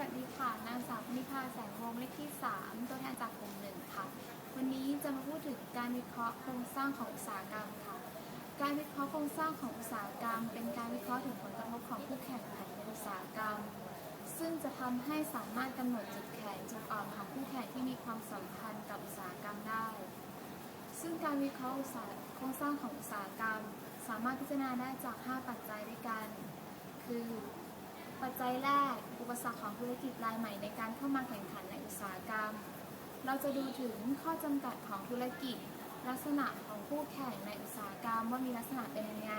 วัสดีค่ะ นางสาวนิพาแสงวงเลขที่ 3 ตัวแทนจากกลุ่มหนึ่งค่ะ วันนี้จะมาพูดถึงการวิเคราะห์โครงสร้างของอุตสาหกรรมค่ะ การวิเคราะห์โครงสร้างของอุตสาหกรรม เป็นการวิเคราะห์ถึงผลกระทบของผู้แข่งขันในอุตสาหกรรม ซึ่งจะทำให้สามารถกำหนดจุดแข็งจุดอ่อนของคู่แข่งที่มีความสัมพันธ์กับอุตสาหกรรมได้ ซึ่งการวิเคราะห์โครงสร้างของอุตสาหกรรม สามารถพิจารณาได้จาก 5 ปัจจัยด้วยกัน คือ ปัจจัยแรก ปสรรคของธุรกิจรายใหม่ในการเข้ามาแข่งขันในอุตสาหกรรม เราจะดูถึงข้อจำกัดของธุรกิจ ลักษณะของคู่แข่งในอุตสาหกรรมว่ามีลักษณะเป็นยังไง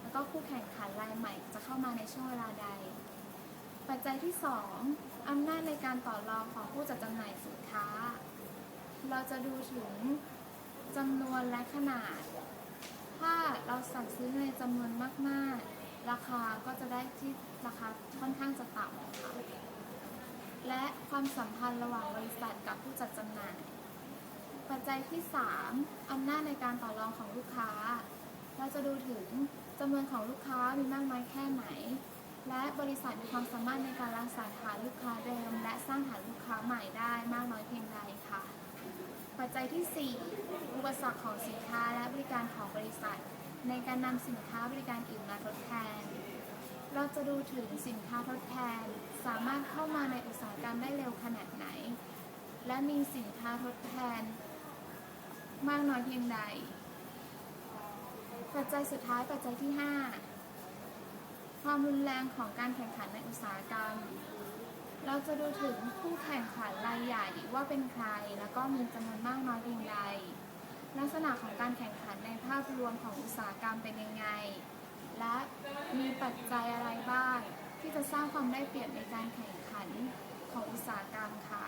แล้วก็คู่แข่งขันรายใหม่จะเข้ามาในช่วงเวลาใด ปัจจัยที่ 2อำนาจในการต่อรองของผู้จัดจำหน่ายสินค้า เราจะดูถึงจำนวนและขนาด ถ้าเราสั่งซื้อในจำนวนมากๆ ราคาก็จะได้ที่ราคาค่อนข้างจะต่ำค่ะและความสัมพันธ์ระหว่างบริษัทกับผู้จัดจำหน่าย ปัจจัยที่ 3 อำนาจในการต่อรองของลูกค้า เราจะดูถึงจำนวนของลูกค้ามีมากน้อยแค่ไหน และบริษัทมีความสามารถในการรักษาฐานลูกค้าเดิม และสร้างฐานลูกค้าใหม่ได้มากน้อยเพียงใดค่ะ ปัจจัยที่ 4 อุปสรรคของสินค้าและบริการของบริษัท ในการนำสินค้าบริการอื่นมาทดแทน จะดูถึงสินค้าทดแทน สามารถเข้ามาในอุตสาหกรรมได้เร็วขนาดไหน และมีสินค้าทดแทน มากน้อยเพียงใด ปัจจัยสุดท้ายปัจจัยที่ 5 ความรุนแรงของการแข่งขันในอุตสาหกรรม เราจะดูถึงผู้แข่งขันรายใหญ่ว่าเป็นใคร แล้วก็มีจำนวนมากน้อยเพียงใด ลักษณะของการแข่งขันในภาพรวมของอุตสาหกรรมเป็นยังไง และมีปัจจัยอะไรบ้าง ที่จะสร้างความได้เปรียบในการแข่งขันของอุตสาหกรรมค่ะ